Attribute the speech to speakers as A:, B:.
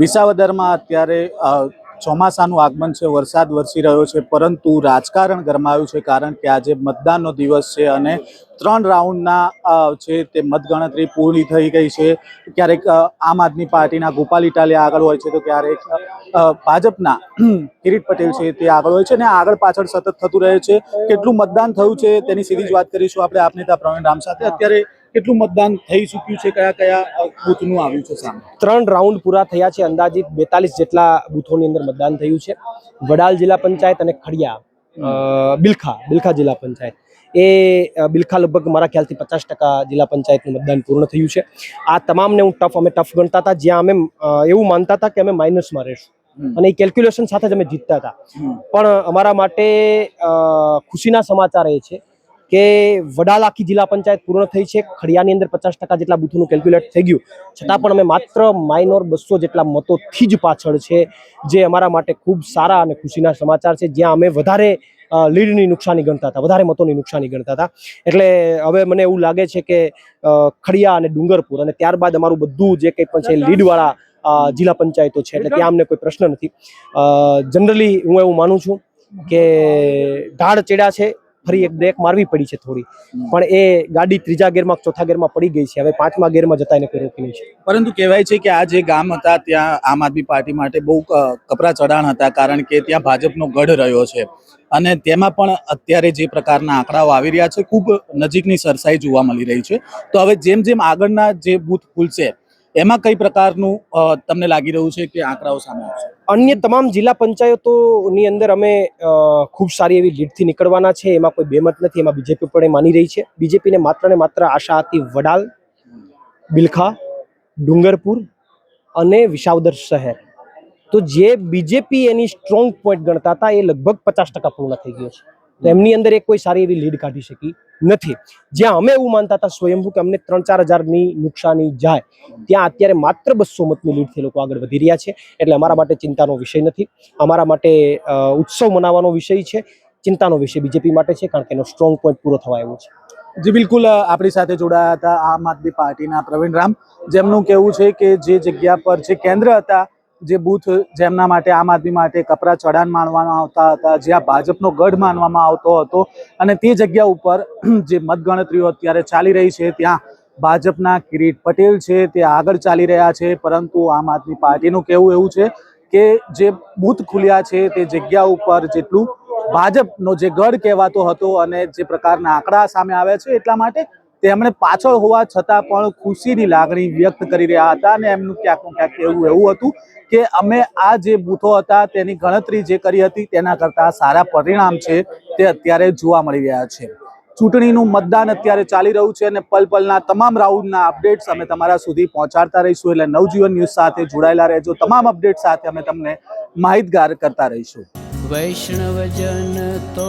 A: વિસાવદરમાં અત્યારે ચોમાસાનું આગમન છે, વરસાદ વરસી રહ્યો છે, પરંતુ રાજકારણ ગરમાયું છે કારણ કે આજે મતદાનનો દિવસ છે અને ત્રણ રાઉન્ડના છે તે મતગણતરી પૂરી થઈ ગઈ છે. ક્યારેક આમ આદમી પાર્ટીના ગોપાલ ઇટાલિયા આગળ હોય છે તો ક્યારેક ભાજપના કિરીટ પટેલ છે તે આગળ હોય છે અને આગળ પાછળ સતત થતું રહે છે. કેટલું મતદાન થયું છે તેની સીધી જ વાત કરીશું આપણે, આપ નેતા પ્રવીણ રામ સાથે. અત્યારે કેટલું મતદાન થઈ ચૂક્યું છે? કયા કયા બૂથનું આવ્યું છે સામે?
B: ત્રણ રાઉન્ડ પૂરા થયા છે. અંદાજિત બેતાલીસ જેટલા બૂથોની અંદર મતદાન થયું છે. વડાલ જિલ્લા પંચાયત અને ખડિયા બિલખા બિલખા જિલ્લા પંચાયત. એ બિલખા લગભગ મારા ખ્યાલથી પચાસ ટકા જિલ્લા પંચાયતનું મતદાન પૂર્ણ થયું છે. આ તમામને હું ટફ અમે ટફ ગણતા હતા. જ્યાં અમે એવું માનતા હતા કે અમે માઇનસમાં રહીશું. અને એ કેલ્ક્યુલેશન સાથે જ અમે જીતતા હતા. પણ અમારા માટે ખુશીના સમાચાર એ છે કે વડાલ આખી જિલ્લા પંચાયત પૂર્ણ થઈ છે. ખડિયાની અંદર પચાસ ટકા જેટલા બૂથોનું કેલ્ક્યુલેટ થઈ ગયું. છતાં પણ અમે માત્ર માઇનોર બસો જેટલા મતોથી જ પાછળ છે, જે અમારા માટે ખૂબ સારા અને ખુશીના સમાચાર છે. જ્યાં અમે વધારે લીડની નુકસાની ગણતા હતા, વધારે મતોની નુકસાની ગણતા હતા. એટલે હવે મને એવું લાગે છે કે ખડિયા અને ડુંગરપુર અને ત્યારબાદ અમારું બધું જે કંઈ પણ છે લીડવાળા જિલ્લા પંચાયતો છે. એટલે ત્યાં અમને કોઈ પ્રશ્ન નથી. જનરલી હું એવું માનું છું કે ઢાળ ચેડા છે ફરી એક બ્રેક મારવી પડી છે થોડી. પણ એ ગાડી ત્રીજા ગેરમાં ચોથા ગેરમાં પડી ગઈ છે. હવે પાંચમા ગેરમાં જતા એને કોઈ રોકી નહીં છે
A: પરંતુ કહેવાય છે કે આ જે ગામ હતા ત્યાં આમ આદમી પાર્ટી માટે બહુ કપરા ચઢાણ હતા કારણ કે ત્યાં ભાજપનો ગઢ રહ્યો છે. અને તેમાં પણ અત્યારે જે પ્રકારના આંકડાઓ આવી રહ્યા છે ખૂબ નજીકની સરસાઈ જોવા મળી રહી છે. તો હવે જેમ જેમ આગળના જે બૂથ ખુલશે એમાં કઈ પ્રકારનું તમને લાગી રહ્યું છે કે આંકડાઓ સામે આવશે?
B: અન્ય તમામ જિલ્લા પંચાયતોની અંદર અમે ખૂબ સારી એવી લીડથી નીકળવાના છે. એમાં કોઈ બેમત નથી. એમાં બીજેપી પણ એ માની રહી છે. બીજેપીને માત્ર ને માત્ર આશા હતી વડાલ, બિલખા, ડુંગરપુર અને વિસાવદર શહેર. તો જે બીજેપી એની સ્ટ્રોંગ પોઈન્ટ ગણતા હતા એ લગભગ પચાસ ટકા પૂર્ણ થઈ ગયો છે. તો એમની અંદર એક કોઈ સારી એવી લીડ કાઢી શકી નથી. જ્યાં અમે એવું માનતા હતા સ્વયંભૂ કે અમને ત્રણ ચાર હજારની નુકસાની જાય, ત્યાં અત્યારે માત્ર બસો મતની લીડથી લોકો આગળ વધી રહ્યા છે. એટલે અમારા માટે ચિંતાનો વિષય નથી. અમારા માટે ઉત્સવ મનાવવાનો વિષય છે, ચિંતાનો વિષય બીજેપી માટે છે, કારણ કે એનો સ્ટ્રોંગ પોઈન્ટ પૂરો થવા આવ્યો છે.
A: જી, બિલકુલ આપણી સાથે જોડાયા હતા આમ આદમી પાર્ટીના પ્રવીણ રામ. જેમનું કહેવું છે કે જે જગ્યા પર જે કેન્દ્ર હતા જે બૂથ જેમના માટે આમ આદમી માટે કપરા ચઢાણ માનવામાં આવતા હતા જ્યાં ભાજપનો ગઢ માનવામાં આવતો હતો. અને તે જગ્યા ઉપર જે મતગણતરીઓ અત્યારે ચાલી રહી છે, ત્યાં ભાજપના કિરીટ પટેલ છે, તે આગળ ચાલી રહ્યા છે. પરંતુ આમ આદમી પાર્ટીનું કહેવું એવું છે કે જે બૂથ ખુલ્યા છે, તે જગ્યા ઉપર જેટલું ભાજપનો જે ગઢ કહેવાતો હતો અને જે પ્રકારના આંકડા સામે આવ્યા છે, એટલા માટે તેમણે પાછળ હોવા છતાં પણ ખુશીની લાગણી વ્યક્ત કરી રહ્યા હતા અને એમનું ક્યાંક ક્યાંક એવું એવું હતું કે અમે આ જે બૂથો હતા તેની ગણતરી જે કરી હતી તેના કરતાં સારા પરિણામ છે તે અત્યારે જોવા મળી રહ્યા છે. ચૂંટણીનું મતદાન અત્યારે ચાલી રહ્યું છે અને પલ પલના તમામ રાઉન્ડના અપડેટ્સ અમે તમારા સુધી પહોંચાડતા રહીશું એટલે નવજીવન ન્યૂઝ સાથે જોડાયેલા રહેજો. તમામ અપડેટ સાથે અમે તમને માહિતગાર કરતા રહીશું.
C: વૈષ્ણવજન તો